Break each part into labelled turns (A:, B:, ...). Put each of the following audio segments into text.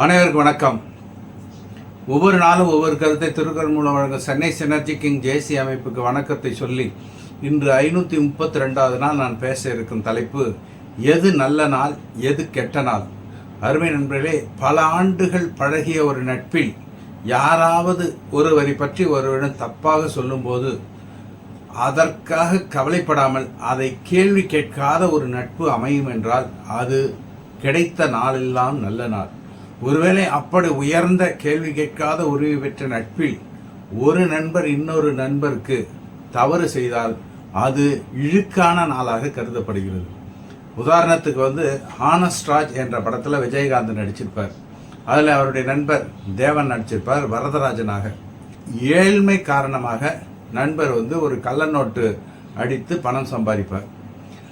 A: அனைவருக்கும் வணக்கம். ஒவ்வொரு நாளும் ஒவ்வொரு கருத்தை திருக்குறள் மூலம் வழங்க சென்னை சினர்ஜி கிங் ஜேசி அமைப்புக்கு வணக்கத்தை சொல்லி இன்று ஐநூற்றி முப்பத்தி ரெண்டாவது நாள் நான் பேச இருக்கும் தலைப்பு எது நல்ல நாள் எது கெட்ட நாள்? அருமை நண்பர்களே பல ஆண்டுகள் பழகிய ஒரு நட்பில் யாராவது ஒருவரை பற்றி ஒருவரிடம் தப்பாக சொல்லும்போது அதற்காக கவலைப்படாமல் அதை கேள்வி கேட்காத ஒரு நட்பு அமையும் என்றால் அது கிடைத்த நாளெல்லாம் நல்ல நாள். ஒருவேளை அப்படி உயர்ந்த கேள்வி கேட்காத உரிமை பெற்ற நட்பில் ஒரு நண்பர் இன்னொரு நண்பருக்கு தவறு செய்தால் அது இழுக்கான நாளாக கருதப்படுகிறது. உதாரணத்துக்கு வந்து ஹானஸ்ட்ராஜ் என்ற படத்தில் விஜயகாந்த் நடிச்சிருப்பார். அதில் அவருடைய நண்பர் தேவன் நடிச்சிருப்பார் வரதராஜனாக. ஏழ்மை காரணமாக நண்பர் வந்து ஒரு கள்ள நோட்டு அடித்து பணம் சம்பாதிப்பார்.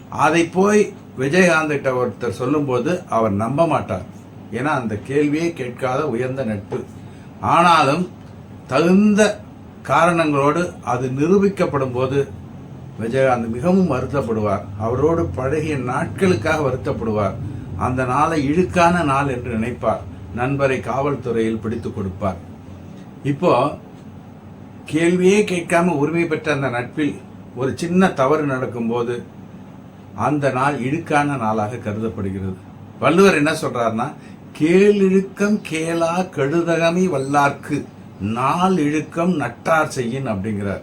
A: அதை போய் விஜயகாந்த் கிட்ட ஒருத்தர் சொல்லும்போது அவர் நம்ப மாட்டார். ஏன்னா அந்த கேள்வியே கேட்காத உயர்ந்த நட்பு. ஆனாலும் தகுந்த காரணங்களோடு அது நிரூபிக்கப்படும் போது விஜயகாந்த் மிகவும் வருத்தப்படுவார். அவரோடு பழகிய நாட்களுக்காக வருத்தப்படுவார். அந்த நாளை இழுக்கான நாள் என்று நினைப்பார். நண்பரை காவல்துறையில் பிடித்து கொடுப்பார். இப்போ கேள்வியே கேட்காம உரிமை பெற்ற அந்த நட்பில் ஒரு சின்ன தவறு நடக்கும்போது அந்த நாள் இழுக்கான நாளாக கருதப்படுகிறது. வள்ளுவர் என்ன சொல்றாருன்னா கேளிழுக்கம் கேளா கெடுதகமை வல்லார்க்கு நாள் இழுக்கம் நட்டார் செய்யின் அப்படிங்கிறார்.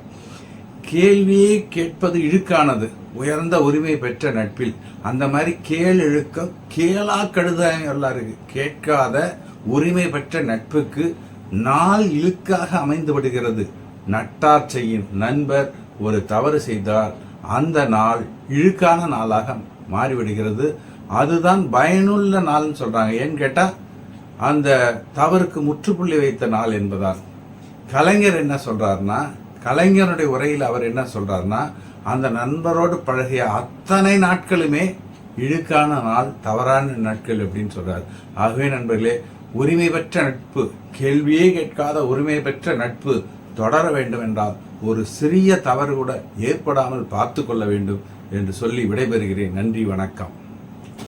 A: கேள்வியே கேட்பது இழுக்கானது உயர்ந்த உரிமை பெற்ற நட்பில். அந்த மாதிரி கேள் இழுக்கம் கேளா கெடுதகமை வல்லாருக்கு கேட்காத உரிமை பெற்ற நட்புக்கு நாள் இழுக்காக அமைந்து விடுகிறது. நட்டார் செய்யும் நண்பர் ஒரு தவறு செய்தால் அந்த நாள் இழுக்கான நாளாக மாறிவிடுகிறது. அதுதான் பயனுள்ள நாள்னு சொல்கிறாங்க ஏன்னு கேட்டால் அந்த தவறுக்கு முற்றுப்புள்ளி வைத்த நாள் என்பதால். கலைஞர் என்ன சொல்கிறாருன்னா கலைஞருடைய உரையில் அவர் என்ன சொல்கிறாருன்னா அந்த நண்பரோடு பழகிய அத்தனை நாட்களுமே இழுக்கான நாள் தவறான நாட்கள் அப்படின்னு சொல்கிறார் ஆகவே நண்பர்களே உரிமை பெற்ற நட்பு கேள்வியே கேட்காத உரிமை பெற்ற நட்பு தொடர வேண்டும் என்றால் ஒரு சிறிய தவறு கூட ஏற்படாமல் பார்த்து கொள்ள வேண்டும் என்று சொல்லி விடைபெறுகிறேன். நன்றி வணக்கம்.